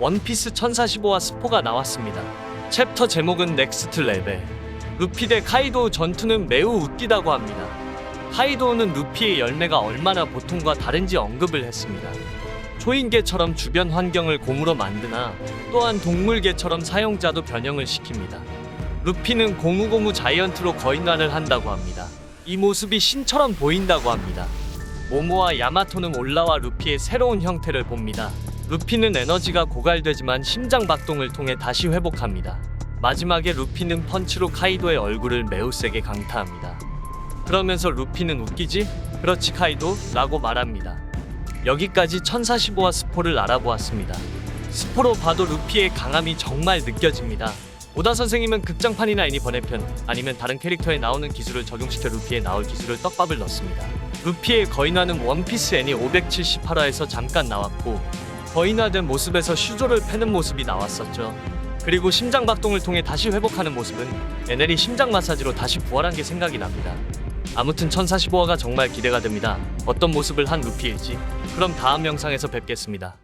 원피스 1045와 스포가 나왔습니다. 챕터 제목은 넥스트 레벨. 루피 대 카이도 전투는 매우 웃기다고 합니다. 카이도우는 루피의 열매가 얼마나 보통과 다른지 언급을 했습니다. 초인계처럼 주변 환경을 곰으로 만드나 또한 동물계처럼 사용자도 변형을 시킵니다. 루피는 고무고무 자이언트로 거인화를 한다고 합니다. 이 모습이 신처럼 보인다고 합니다. 모모와 야마토는 올라와 루피의 새로운 형태를 봅니다. 루피는 에너지가 고갈되지만 심장 박동을 통해 다시 회복합니다. 마지막에 루피는 펀치로 카이도의 얼굴을 매우 세게 강타합니다. 그러면서 루피는 웃기지? 그렇지 카이도? 라고 말합니다. 여기까지 1045와 스포를 알아보았습니다. 스포로 봐도 루피의 강함이 정말 느껴집니다. 오다 선생님은 극장판이나 애니 번외편 아니면 다른 캐릭터에 나오는 기술을 적용시켜 루피에 나올 기술을 떡밥을 넣습니다. 루피의 거인화는 원피스 애니 578화에서 잠깐 나왔고 거인화된 모습에서 슈조를 패는 모습이 나왔었죠. 그리고 심장박동을 통해 다시 회복하는 모습은 에넬이 심장 마사지로 다시 부활한 게 생각이 납니다. 아무튼 1045화가 정말 기대가 됩니다. 어떤 모습을 한 루피일지. 그럼 다음 영상에서 뵙겠습니다.